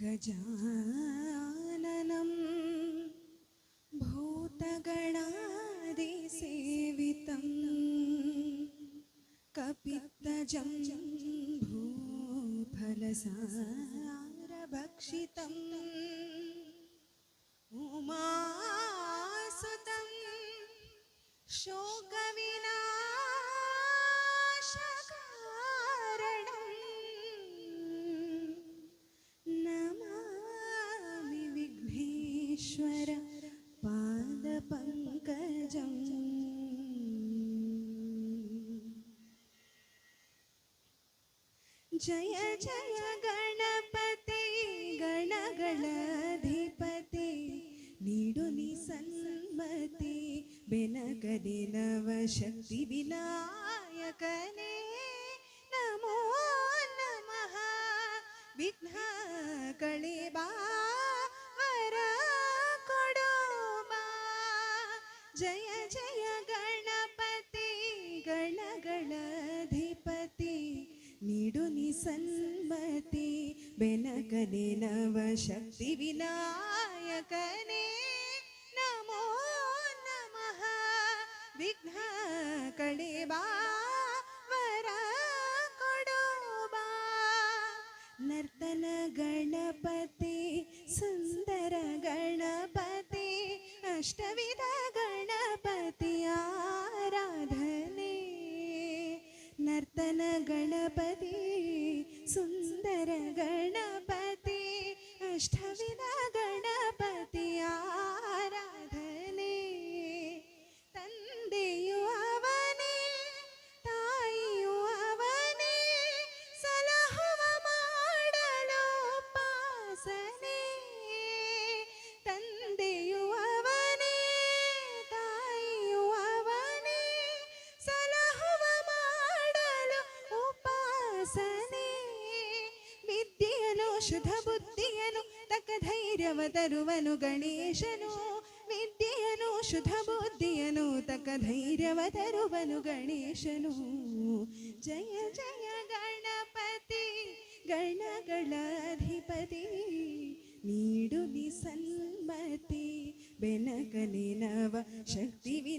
गजाननं भूतगणादिसेवितं कपित्तजं भूफलसारभक्षितम् उमासुतं शोकविनाशकारणम् जय जय गणपते गणगणाधिपते ನೀಡು ನಿ ಸನ್ಮತಿ ಬೆನಗದೆ ನವಶಕ್ತಿ ವಿನಾಯಕನೇ ನಮೋ ನಮಃ ವಿಘ್ನ ಕಳೆಬಾ ವರ ಕೊಡೋ ಬಾ ಜಯ ಜಯ ಗಣಪತಿ ಬೆನಗನೆ ನವಶಕ್ತಿ ವಿನಾಯಕನೇ ನಮೋ ನಮಃ. ವಿಘ್ನ ಕಳೆಬಾ ವರ ಕೊಡೋಬಾ ನರ್ತನ ಗಣಪತಿ, ಸುಂದರ ಗಣಪತಿ, ಅಷ್ಟವಿಧ ಗಣಪತಿ ಆರಾಧನೆ. ನರ್ತನ ಗಣಪತಿ ಸುಂದರ ಗಣಪತಿ ಅಷ್ಟವಿಧ ಗಣಪತಿ ಆರಾಧನೆ ತಂದೆಯು ಅವನೇ ತಾಯಿಯು ಅವನೇ ಸಲಹುವ ಮಾಡಲು ಪಾಸನೆ ತಂದೆಯು ಅವನೇ ತಾಯಿಯು ಅವನೇ ಸಲಹುವ ಮಾಡಲು ಉಪಾಸನೆ ವಿದ್ಯೆಯನು ಶುದ್ಧ ಬುದ್ಧಿಯನು, ತಕ್ಕ ಧೈರ್ಯವ ತರುವನು ಗಣೇಶನು. ವಿದ್ಯೆಯನು ಶುಧ ಬುದ್ಧಿಯನು, ತಕ್ಕ ಧೈರ್ಯವ ತರುವನು ಗಣೇಶನು. ಜಯ ಜಯ ಗಣಪತಿ ಗಣಗಳಧಿಪತಿ ನೀಡು ನಿ ಸನ್ಮತಿ ಬೆನಕನೆ ನವ ಶಕ್ತಿ